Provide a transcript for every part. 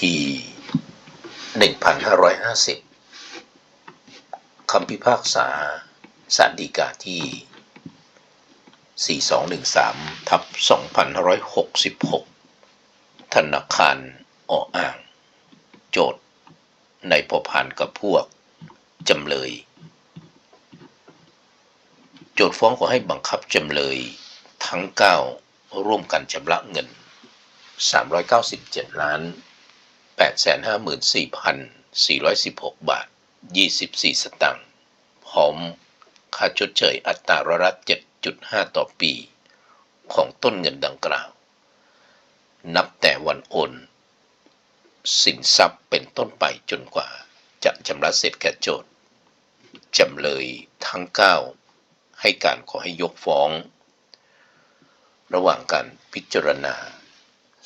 ที่1550 คำพิพากษาสารดีกาที่ 4213 ทับ 2566 ธนาคารออ่าง โจทย์ในพอพานกับพวก จำเลย โจทย์ฟ้องขอให้บังคับจำเลยทั้ง 9 ร่วมกันชำระเงิน 397 ล้าน 854,416 บาท 24 สตางค์พร้อมค่าชดเชยอัตราร้อยละ7.5 ต่อปี ของต้นเงินดังกล่าว นับแต่วันโอน สินทรัพย์เป็นต้นไปจนกว่า จะชำระเสร็จแก่โจทย์จำเลยทั้ง 9 ให้การขอให้ยกฟ้อง ระหว่างการพิจารณา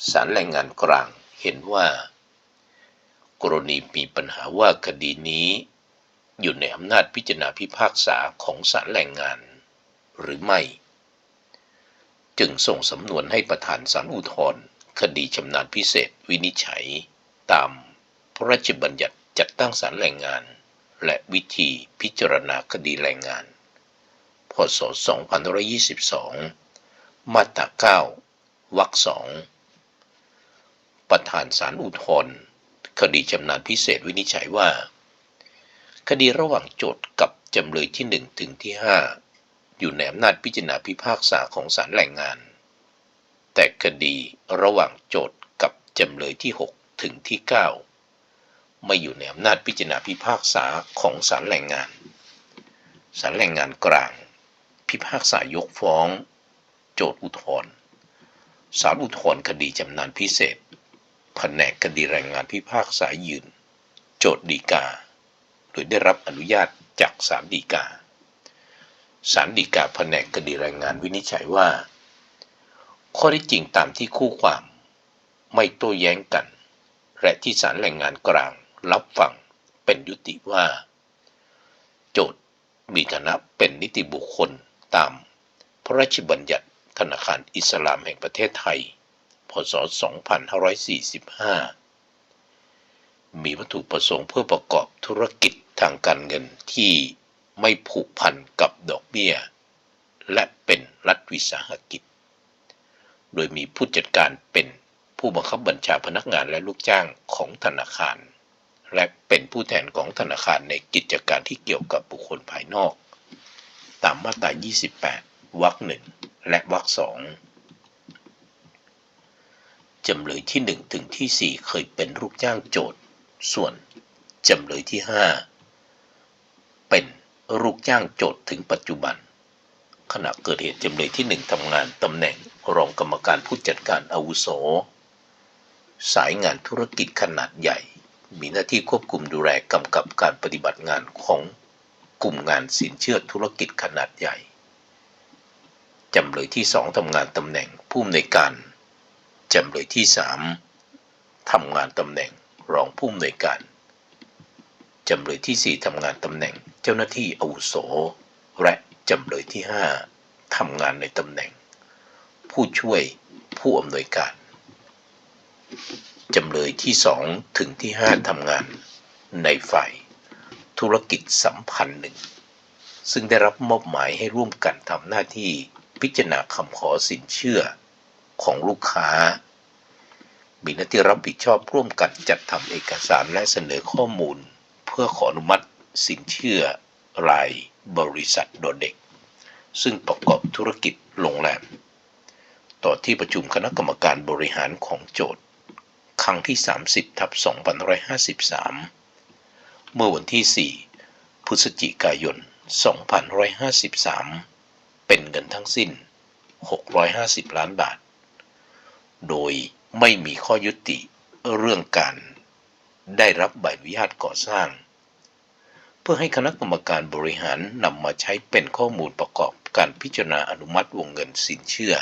ศาลแรงงานกลางเห็นว่า กรณีมีปัญหาว่าคดีนี้ อยู่ในอำนาจพิจารณาพิพากษาของศาลแรงงาน หรือไม่ จึงส่งสำนวนให้ประธานศาลอุทธรณ์คดีชำนาญพิเศษวินิจฉัย ตามพระราชบัญญัติจัดตั้งศาลแรงงาน และวิธีพิจารณาคดีแรงงาน พศ 2522 มาตรา 9 วรรคสองประธานศาลอุทธรณ์ คดีชำนาญพิเศษวินิจฉัยว่า คดีระหว่างโจทก์กับจำเลยที่ 1 ถึงที่ 5 อยู่ในอำนาจพิจารณาพิพากษาของศาลแรงงาน แต่คดีระหว่างโจทก์กับจำเลยที่ 6 ถึงที่ 9 ไม่อยู่ในอำนาจพิจารณาพิพากษาของศาลแรงงานศาลแรงงานกลาง พิพากษายกฟ้อง โจทก์อุทธรณ์ศาลอุทธรณ์คดีจำนานพิเศษ แผนกคดีแรงงานพิพากษายืน โจทย์ดีกา โดยได้รับอนุญาตจากศาลฎีกาศาลฎีกาแผนกคดีแรงงานวินิจฉัยว่า ข้อที่จริงตามที่คู่ความ ไม่โต้แย้งกัน และที่ศาลแรงงานกลางรับฟังเป็นยุติว่า โจทย์มีฐานะเป็นนิติบุคคลตาม พระราชบัญญัติธนาคารอิสลามแห่งประเทศไทย ศ 2545 มีวัตถุประสงค์เพื่อประกอบธุรกิจทางการเงินที่ไม่ผูกพันกับดอกเบี้ย และเป็นรัฐวิสาหกิจ โดยมีผู้จัดการเป็นผู้บังคับบัญชาพนักงานและลูกจ้างของธนาคาร และเป็นผู้แทนของธนาคารในกิจการที่เกี่ยวกับบุคคลภายนอก ตามมาตรา 28 วรรคหนึ่งและวรรคสอง จำเลยที่ 1 ถึงที่ 4 เคยเป็นลูกจ้างโจทย์ ส่วนจำเลยที่ 5 เป็นลูกจ้างโจทย์ถึงปัจจุบัน ขณะเกิดเหตุจำเลยที่ 1ทำงานตำแหน่งรองกรรมการผู้จัดการอาวุโส สายงานธุรกิจขนาดใหญ่ มีหน้าที่ควบคุมดูแลกำกับการปฏิบัติงานของกลุ่มงานสินเชื่อธุรกิจขนาดใหญ่จำเลยที่สองทำงานตำแหน่งผู้อำนวยการ จำเลยที่สามทำงานตำแหน่งรองผู้อำนวยการ จำเลยที่สี่ทำงานตำแหน่งเจ้าหน้าที่อาวุโส และจำเลยที่ห้าทำงานในตำแหน่ง ผู้ช่วยผู้อำนวยการ จำเลยที่สองถึงที่ห้าทำงานในฝ่ายธุรกิจสัมพันธ์หนึ่ง ซึ่งได้รับมอบหมายให้ร่วมกันทำหน้าที่พิจารณาคำขอสินเชื่อ ของลูกค้า มีหน้าที่รับผิดชอบร่วมกันจัดทำเอกสารและเสนอข้อมูล เพื่อขออนุมัติสินเชื่อรายบริษัทโดเด็ก ซึ่งประกอบธุรกิจโรงแรม ต่อที่ประชุมคณะกรรมการบริหารของโจทย์ ครั้งที่ 30ทับ2553 เมื่อวันที่ 4 พฤศจิกายน 2553 เป็นเงินทั้งสิ้น 650 ล้านบาท โดยไม่มีข้อยุติเรื่องการได้รับใบอนุญาตก่อสร้าง เพื่อให้คณะกรรมการบริหารนำมาใช้เป็นข้อมูลประกอบการพิจารณาอนุมัติวงเงินสินเชื่อ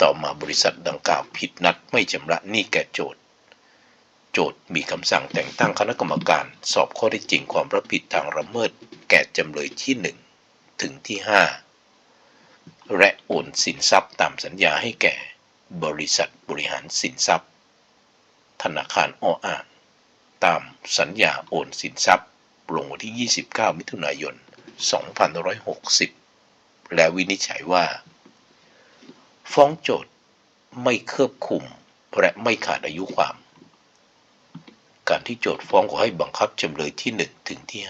ต่อมาบริษัทดังกล่าวผิดนัดไม่ชำระหนี้แก่โจทย์ โจทย์มีคำสั่งแต่งตั้งคณะกรรมการสอบข้อได้จริงความรับผิดทางละเมิดแก่จำเลยที่1ถึงที่5และโอนสินทรัพย์ตามสัญญาให้แก่ บริษัทบริหารสินทรัพย์ ธนาคารออ่างตามสัญญาโอนสินทรัพย์ ลงวันที่ 29 มิถุนายน 2560 และวินิจฉัยว่า ฟ้องโจทย์ไม่เครือบคุมและไม่ขาดอายุความ การที่โจทย์ฟ้องขอให้บังคับจำเลยที่ 1 ถึงที่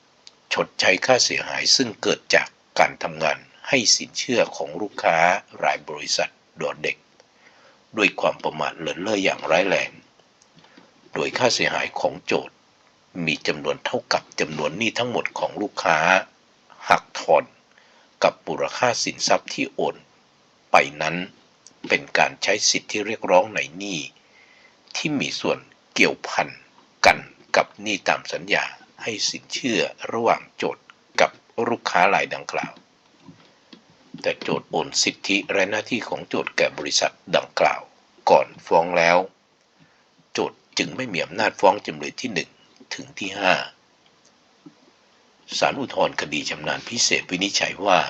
5 ชดใช้ค่าเสียหายซึ่งเกิดจากการทำงานให้สินเชื่อของลูกค้ารายบริษัทดอเด็ก ด้วยความประมาทเลินเล่ออย่างร้ายแรง โดยค่าเสียหายของโจทย์มีจำนวนเท่ากับจำนวนหนี้ทั้งหมดของลูกค้า หักถอนกับมูลค่าสินทรัพย์ที่โอน ไปนั้นเป็นการใช้สิทธิเรียกร้องในหนี้ที่มีส่วนเกี่ยวพันกันกับหนี้ตามสัญญาให้สินเชื่อระหว่างโจทย์กับลูกค้ารายดังกล่าว แต่โจทย์โอนสิทธิและหน้าที่ของโจทย์แก่บริษัทดังกล่าว ก่อนฟ้องแล้ว โจทย์จึงไม่มีอำนาจฟ้องจำเลยที่ 1 ถึงที่ 5ศาลอุทธรณ์คดีชำนาญพิเศษวินิจฉัยว่า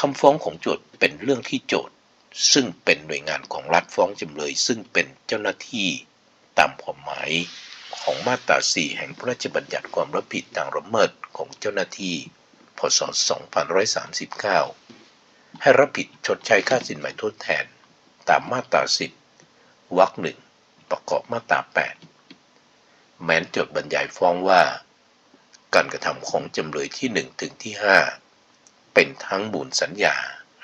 คำฟ้องของโจทย์เป็นเรื่องที่โจทย์ซึ่งเป็นหน่วยงานของรัฐฟ้องจำเลย ซึ่งเป็นเจ้าหน้าที่ตามความหมายของมาตรา 4 แห่งพระราชบัญญัติความรับผิดทางละเมิดของเจ้าหน้าที่ พศ 2539 ให้รับผิดชดใช้ค่าสินไหมทดแทน ตามมาตรา10วรรคหนึ่งประกอบมาตรา8แม้นจทย์บรรยายฟ้องว่า การกระทำของจำเลยที่1ถึงที่5เป็นทั้งบุญสัญญา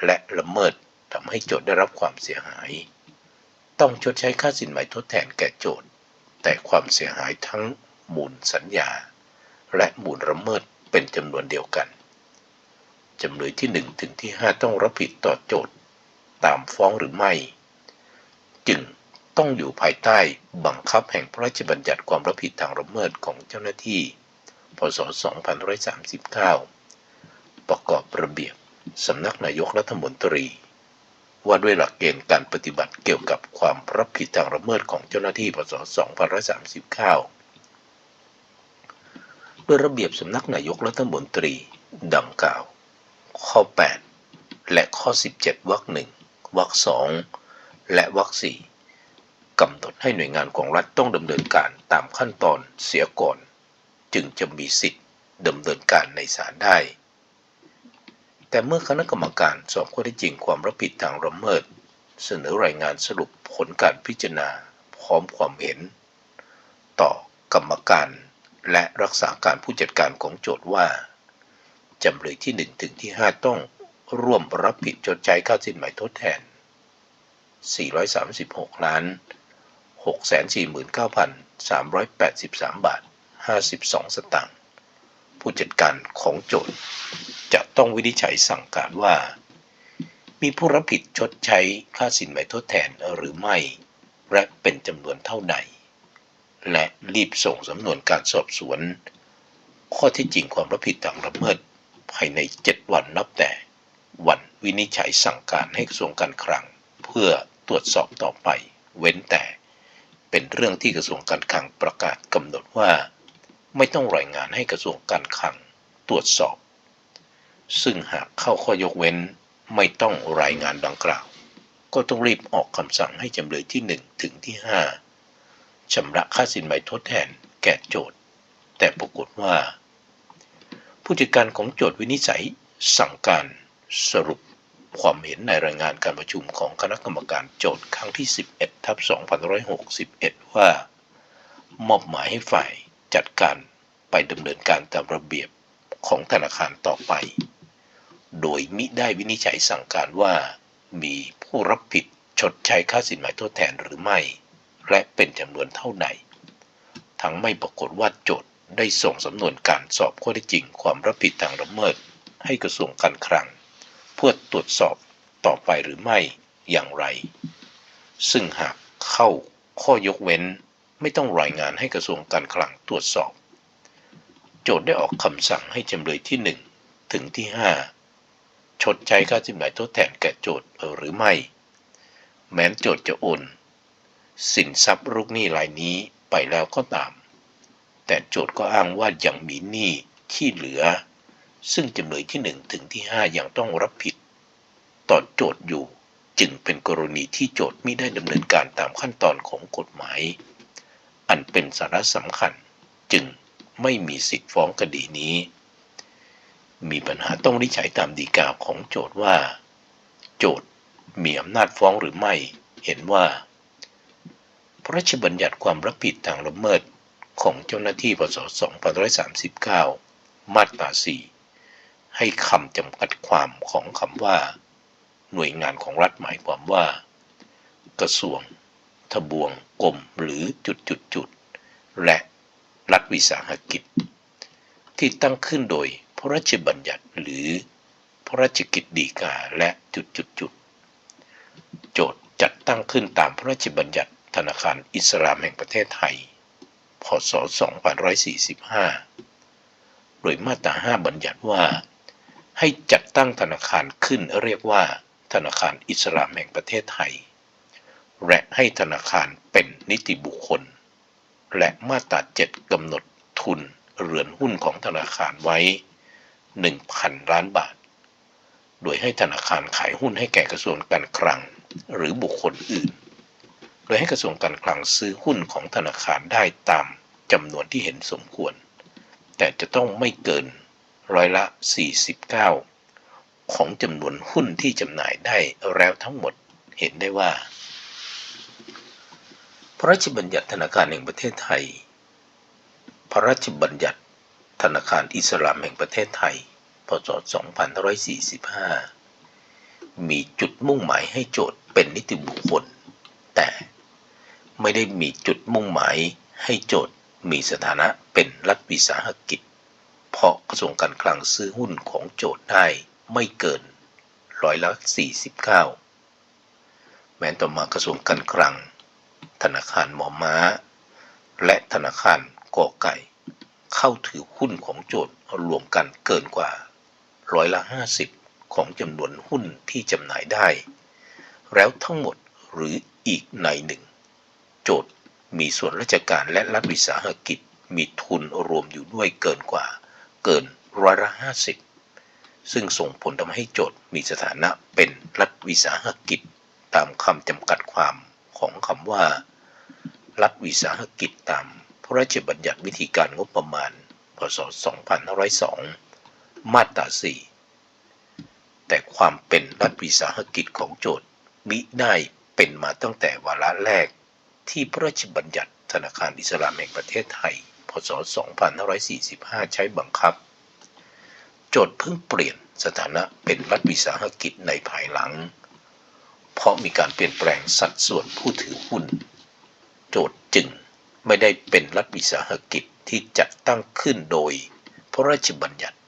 และละเมิดทำให้โจทย์ได้รับความเสียหาย ต้องชดใช้ค่าสินไหมทดแทนแก่โจทย์ แต่ความเสียหายทั้งมูลสัญญา และมูลละเมิดเป็นจำนวนเดียวกัน จำเลยที่ 1 ถึงที่ 5 ต้องรับผิดต่อโจทย์ตามฟ้องหรือไม่ จึงต้องอยู่ภายใต้บังคับแห่งพระราชบัญญัติความรับผิดทางละเมิดของเจ้าหน้าที่ พศ 2539 ประกอบระเบียบสำนักนายกรัฐมนตรี ว่าด้วยหลักเกณฑ์การปฏิบัติเกี่ยวกับความรับผิดทางละเมิดของเจ้าหน้าที่ พศ 2539โดยระเบียบสำนักนายกรัฐมนตรีดังกล่าว ข้อ 8 และข้อ 17วรรคหนึ่งวรรคสองและวรรคสี่กำหนดให้หน่วยงานของรัฐต้องดำเนินการตามขั้นตอนเสียก่อน จึงจะมีสิทธิ์ดำเนินการในศาลได้ แต่เมื่อคณะกรรมการสอบข้อเท็จจริงความรับผิดทางละเมิด เสนอรายงานสรุปผลการพิจารณาพร้อมความเห็น ต่อกรรมการและรักษาการผู้จัดการของโจทย์ว่า จำเลยที่ 1 ถึงที่ 5 ต้องร่วมรับผิดชดใช้ค่าสินไหมทดแทน 436 ล้าน 649,383 บาท 52 สตางค์ ผู้จัดการของโจทย์จะต้องวินิจฉัยสั่งการว่า มีผู้รับผิดชดใช้ค่าสินไหมทดแทนหรือไม่ และเป็นจำนวนเท่าใดและรีบส่งสำนวนการสอบสวน ข้อที่จริงความรับผิดทางละเมิด ภายใน 7 วันนับแต่ วันวินิจฉัยสั่งการให้กระทรวงการคลัง เพื่อตรวจสอบต่อไป เว้นแต่ เป็นเรื่องที่กระทรวงการคลังประกาศกำหนดว่า ไม่ต้องรายงานให้กระทรวงการคลังตรวจสอบ ซึ่งหากเข้าข้อยกเว้นไม่ต้องรายงานดังกล่าว ก็ต้องรีบออกคำสั่งให้จำเลยที่ 1 ถึงที่ 5ชำระค่าสินไหมทดแทนแก่โจทย์ แต่ปรากฏว่า ผู้จัดการของโจทย์วินิจฉัย สั่งการสรุปความเห็นในรายงานการประชุมของคณะกรรมการโจทย์ครั้งที่ 11ทับ2561 ว่า มอบหมายให้ฝ่ายจัดการไปดำเนินการตามระเบียบของธนาคารต่อไป โดยมิได้วินิจฉัยสั่งการว่า มีผู้รับผิดชดใช้ค่าสินไหมทดแทนหรือไม่ และเป็นจำนวนเท่าไหร่ทั้งไม่ปรากฏว่าโจทย์ ได้ส่งสำนวนการสอบข้อเท็จจริงความรับผิดทางละเมิด ให้กระทรวงการคลัง เพื่อตรวจสอบต่อไปหรือไม่อย่างไร ซึ่งหากเข้าข้อยกเว้นไม่ต้องรายงานให้กระทรวงการคลังตรวจสอบ โจทย์ได้ออกคำสั่งให้จำเลยที่ 1 ถึงที่ 5 ชดใช้ค่าสินไหมทดแทนแก่โจทย์หรือไม่ แม้นโจทย์จะโอน สินทรัพย์ลูกหนี้รายนี้ไปแล้วก็ตาม แต่โจทย์ก็อ้างว่ายังมีหนี้ที่เหลือ ซึ่งจำเลยที่1ถึงที่5ยังต้องรับผิด ต่อโจทย์อยู่จึงเป็นกรณีที่โจทย์ไม่ได้ดำเนินการตามขั้นตอนของกฎหมาย อันเป็นสาระสำคัญจึงไม่มีสิทธิ์ฟ้องคดีนี้ มีปัญหาต้องวิจัยตามดีกาของโจทย์ว่า โจทย์มีอำนาจฟ้องหรือไม่ เห็นว่า พระราชบัญญัติความรับผิดทางละเมิด ของเจ้าหน้าที่พศ2539 มาตรา 4 ให้คำจำกัดความของคำว่า หน่วยงานของรัฐหมายความว่า กระทรวง ทบวง กรม หรือจุดจุดจุดและรัฐวิสาหกิจ ที่ตั้งขึ้นโดยพระราชบัญญัติหรือพระราชกิจดีกาและจุดจุดจุดโจทย์จัดตั้งขึ้นตามพระราชบัญญัติธนาคารอิสลามแห่งประเทศไทย ศ 2545 โดยมาตรา 5 บัญญัติว่า ให้จัดตั้งธนาคารขึ้นเรียกว่า ธนาคารอิสลามแห่งประเทศไทย และให้ธนาคารเป็นนิติบุคคล และมาตรา 7กำหนดทุนเรือนหุ้นของธนาคารไว้ 1,000 ล้านบาท โดยให้ธนาคารขายหุ้นให้แก่กระทรวงการคลัง หรือบุคคลอื่น โดยให้กระทรวงการคลังซื้อหุ้นของธนาคารได้ตาม จำนวนที่เห็นสมควร แต่จะต้องไม่เกินร้อยละ 49 ของจำนวนหุ้นที่จำหน่ายได้แล้วทั้งหมดเห็นได้ว่า พระราชบัญญัติธนาคารแห่งประเทศไทย พระราชบัญญัติธนาคารอิสลามแห่งประเทศไทย พศ 2545 มีจุดมุ่งหมายให้โจทย์เป็นนิติบุคคล แต่ไม่ได้มีจุดมุ่งหมายให้โจทย์ มีสถานะเป็นรัฐวิสาหกิจ เพราะกระทรวงการคลังซื้อหุ้นของโจทย์ได้ไม่เกินร้อยละ49 แม้ต่อมากระทรวงการคลัง ธนาคารหมอม้า และธนาคารกอไก่ เข้าถือหุ้นของโจทย์รวมกันเกินกว่าร้อยละ 50 ของจำนวนหุ้นที่จำหน่ายได้ แล้วทั้งหมดหรืออีกในหนึ่ง โจทย์ มีส่วนราชการและรัฐวิสาหกิจ มีทุนรวมอยู่ด้วยเกินกว่า เกินร้อยละห้าสิบซึ่งส่งผลทำให้โจทย์มีสถานะเป็นรัฐวิสาหกิจ ตามคำจำกัดความของคำว่า รัฐวิสาหกิจตามพระราชบัญญัติวิธีการงบประมาณ พศ 2502 มาตรา 4 แต่ความเป็นรัฐวิสาหกิจของโจทย์มิได้เป็นมาตั้งแต่วาระแรก ที่พระราชบัญญัติธนาคารอิสลามแห่งประเทศไทย พศ 2545 ใช้บังคับ โจทย์เพิ่งเปลี่ยนสถานะเป็นรัฐวิสาหกิจในภายหลัง เพราะมีการเปลี่ยนแปลงสัดส่วนผู้ถือหุ้น โจทย์จึงไม่ได้เป็นรัฐวิสาหกิจที่จัดตั้งขึ้นโดยพระราชบัญญัติ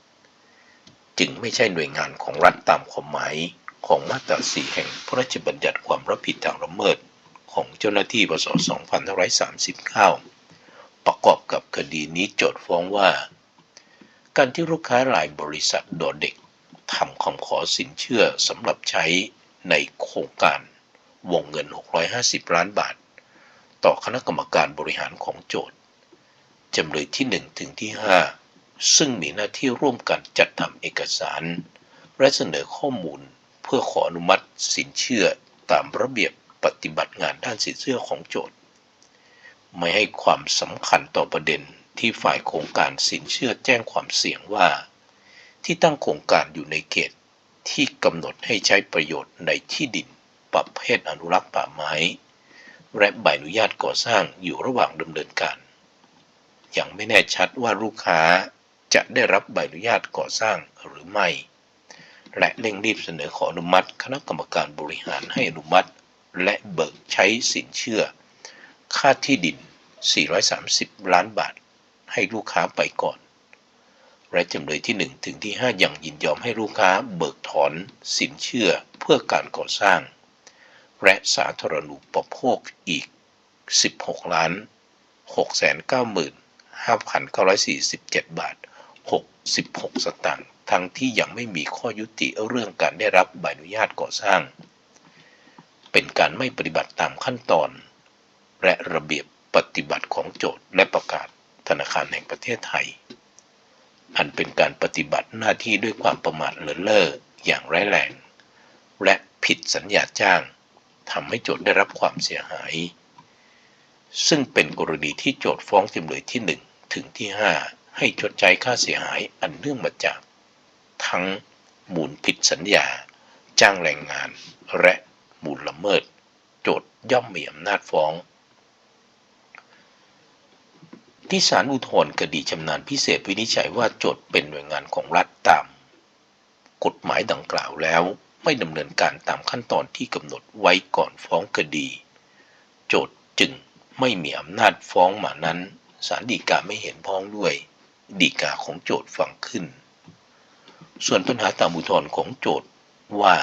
จึงไม่ใช่หน่วยงานของรัฐตามความหมายของมาตราสีแห่งพระราชบัญญัติความรับผิดทางละเมิด ของเจ้าหน้าที่พศ2539 ประกอบกับคดีนี้โจทย์ฟ้องว่า การที่ลูกค้ารายบริษัทโดเด็กทำคำขอสินเชื่อสำหรับใช้ในโครงการวงเงิน 650 ล้านบาท ต่อคณะกรรมการบริหารของโจทย์จำเลยที่ 1 ถึงที่ 5 ซึ่งมีหน้าที่ร่วมกันจัดทำเอกสาร และเสนอข้อมูลเพื่อขออนุมัติสินเชื่อตามระเบียบ ปฏิบัติงานด้านสินเชื่อของโจทย์ ไม่ให้ความสำคัญต่อประเด็นที่ฝ่ายโครงการสินเชื่อแจ้งความเสี่ยงว่า ที่ตั้งโครงการอยู่ในเขตที่กำหนดให้ใช้ประโยชน์ในที่ดินประเภทอนุรักษ์ป่าไม้ และใบอนุญาตก่อสร้างอยู่ระหว่างดำเนินการ ยังไม่แน่ชัดว่าลูกค้าจะได้รับใบอนุญาตก่อสร้างหรือไม่ และเร่งรีบเสนอขออนุมัติ คณะกรรมการบริหารให้อนุมัติ และเบิกใช้สินเชื่อ ค่าที่ดิน 430 ล้านบาท ให้ลูกค้าไปก่อน และจำเลยที่ 1 ถึงที่5ยังยินยอมให้ลูกค้าเบิกถอนสินเชื่อเพื่อการก่อสร้าง และสาธารณูปโภคอีก 16 ล้าน 695,947 บาท 66 สตางค์ทั้งที่ยังไม่มีข้อยุติเรื่องการได้รับใบอนุญาตก่อสร้าง เป็นการไม่ปฏิบัติตามขั้นตอน และระเบียบปฏิบัติของโจทย์และประกาศธนาคารแห่งประเทศไทย อันเป็นการปฏิบัติหน้าที่ด้วยความประมาทเลินเล่ออย่างร้ายแรง และผิดสัญญาจ้างทำให้โจทย์ได้รับความเสียหาย ซึ่งเป็นกรณีที่โจทย์ฟ้องจำเลยที่ 1 ถึงที่ 5 ให้ชดใช้ค่าเสียหายอันเนื่องมาจาก ทั้งมูลผิดสัญญา จ้างแรงงานและ มูลละเมิด โจทย่อมมีอำนาจฟ้อง ที่ศาลอุทธรณ์คดีชำนาญพิเศษวินิจฉัยว่าโจทย์เป็นหน่วยงานของรัฐตาม กฎหมายดังกล่าวแล้วไม่ดำเนินการตามขั้นตอนที่กำหนดไว้ก่อนฟ้องคดี โจทย์จึงไม่มีอำนาจฟ้องหมานั้นศาลฎีกาไม่เห็นพ้องด้วยฎีกาของโจทย์ฟังขึ้น ส่วนปัญหาตามอุทธรณ์ของโจทย์ว่า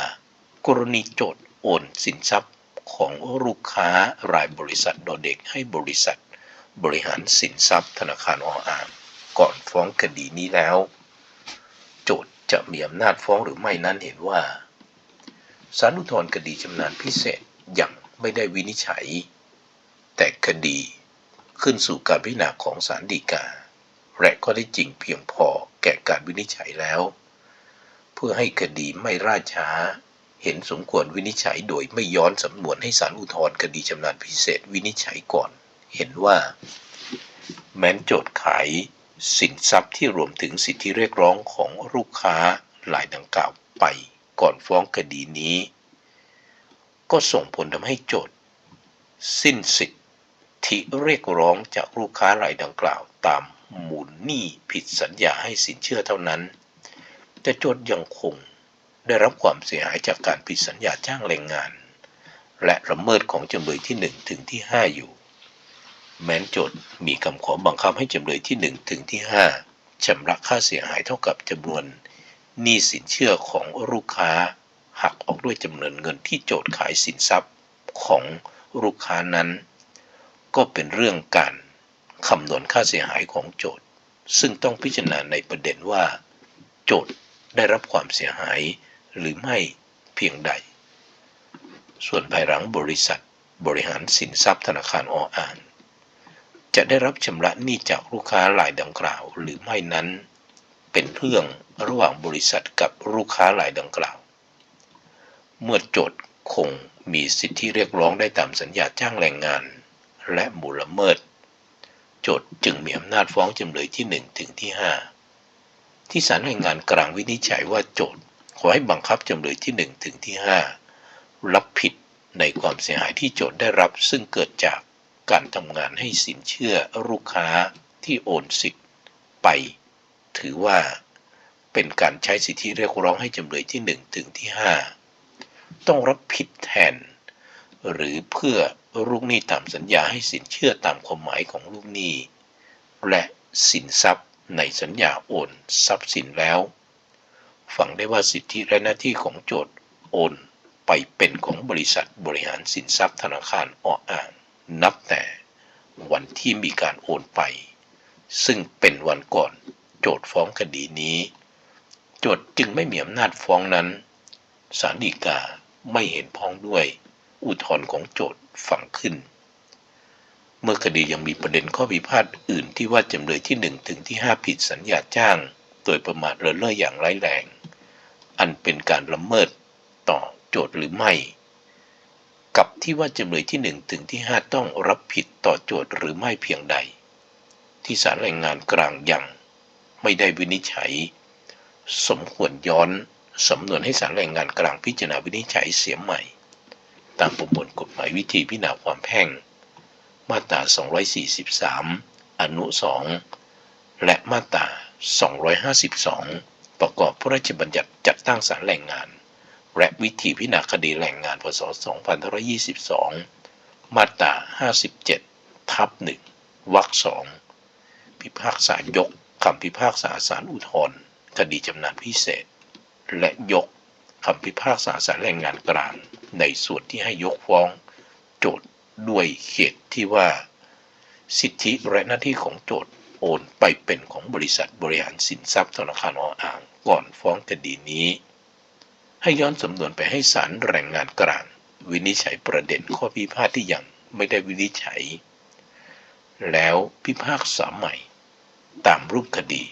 กรณีโจทย์ โอนสินทรัพย์ของลูกค้ารายบริษัทโดเด็กให้บริษัท บริหารสินทรัพย์ธนาคารออ่างก่อนฟ้องคดีนี้แล้ว โจทย์จะมีอำนาจฟ้องหรือไม่นั้นเห็นว่าศาลอุทธรคดีชำนาญพิเศษยังไม่ได้วินิจฉัย แต่คดีขึ้นสู่การพิจารณาของศาลฎีกา และก็ได้จริงเพียงพอแก่การวินิจฉัยแล้ว เพื่อให้คดีไม่ราช้า เห็นสมควรวินิจฉัยโดยไม่ย้อนสำนวนให้ศาลอุทธรณ์คดีชำนาญพิเศษวินิจฉัยก่อน เห็นว่า แม้นโจทย์ขายสินทรัพย์ที่รวมถึงสิทธิเรียกร้องของลูกค้ารายดังกล่าวไปก่อนฟ้องคดีนี้ ก็ส่งผลทำให้โจทย์ สิ้นสิทธิเรียกร้องจากลูกค้ารายดังกล่าวตามหมูลหนี้ผิดสัญญาให้สินเชื่อเท่านั้น แต่โจทย์ยังคง ได้รับความเสียหายจากการผิดสัญญาจ้างแรงงาน และละเมิดของจำเลยที่ 1 ถึงที่ 5 อยู่ แม้นโจทย์มีคำขอบังคับให้จำเลยที่ 1 ถึงที่ 5ชำระค่าเสียหายเท่ากับจำนวนหนี้สินเชื่อของลูกค้า หักออกด้วยจำนวนเงินที่โจทย์ขายสินทรัพย์ของลูกค้านั้น ก็เป็นเรื่องการคำนวณค่าเสียหายของโจทย์ซึ่งต้องพิจารณาในประเด็นว่า โจทย์ได้รับความเสียหาย หรือไม่เพียงใด ส่วนภายหลังบริษัทบริหารสินทรัพย์ธนาคารออ่างจะได้รับชำระหนี้จากลูกค้ารายดังกล่าวหรือไม่นั้น เป็นเรื่องระหว่างบริษัทกับลูกค้ารายดังกล่าว เมื่อโจทย์คงมีสิทธิเรียกร้องได้ตามสัญญาจ้างแรงงาน และมูลเมิด โจทย์จึงมีอำนาจฟ้องจำเลยที่ 1 ถึงที่ 5 ที่ศาลแรงงานกลางวินิจฉัยว่าโจทย์ ขอให้บังคับจำเลยที่ 1 ถึงที่ 5 รับผิดในความเสียหายที่โจทย์ได้รับ ซึ่งเกิดจากการทำงานให้สินเชื่อลูกค้าที่โอนสิทธิ์ไป ถือว่าเป็นการใช้สิทธิเรียกร้องให้จำเลยที่ 1 ถึงที่ 5 ต้องรับผิดแทน หรือเพื่อลูกหนี้ตามสัญญาให้สินเชื่อตามความหมายของลูกหนี้ และสินทรัพย์ในสัญญาโอน ทรัพย์สินแล้ว ฝังได้ว่าสิทธิและหน้าที่ของโจทย์โอนไปเป็นของบริษัทบริหารสินทรัพย์ธนาคารออ่าง นับแต่วันที่มีการโอนไป ซึ่งเป็นวันก่อนโจทฟ้องคดีนี้ โจทจึงไม่มีอำนาจฟ้องนั้นศาลฎีกาไม่เห็นพ้องด้วย อุทธรณ์ของโจทฟังขึ้น เมื่อคดียังมีประเด็นข้อพิพาทอื่นที่ว่าจำเลยที่ 1 ถึงที่ 5 ผิดสัญญาจ้าง โดยประมาทเลินเล่ออย่างร้ายแรง อันเป็นการละเมิดต่อโจทหรือไม่ กับที่ว่าจำเลยที่ 1 ถึงที่ 5 ต้องรับผิดต่อโจทหรือไม่เพียงใด ที่ศาลแรงงานกลางยังไม่ได้วินิจฉัย สมควรย้อนสำนวนให้ศาลแรงงานกลางพิจารณาวินิจฉัยเสียใหม่ ตามประมวลกฎหมายวิธีพิจารณาความแพ่ง มาตรา 243 อนุ 2 และมาตรา 252 ประกอบพระราชบัญญัติจัดตั้งศาลแรงงาน และวิธีพิจารณาคดีแรงงานพศ 2522 มาตรา 57 ทับ 1 วรรค 2 พิพากษายกคำพิพากษาศาลอุทธรณ์คดีจำนานพิเศษ และยกคำพิพากษาศาลแรงงานกลางในส่วนที่ให้ยกฟ้อง โจทย์ด้วยเหตุที่ว่า สิทธิและหน้าที่ของโจทย์ โอนไปเป็นของบริษัทบริหารสินทรัพย์ธนาคารออ่างก่อนฟ้องคดีนี้ ให้ย้อนสำนวนไปให้ศาลแรงงานกลาง วินิจฉัยประเด็นข้อพิพาทที่ยังไม่ได้วินิจฉัย แล้วพิพากษาใหม่ ตามรูปคดี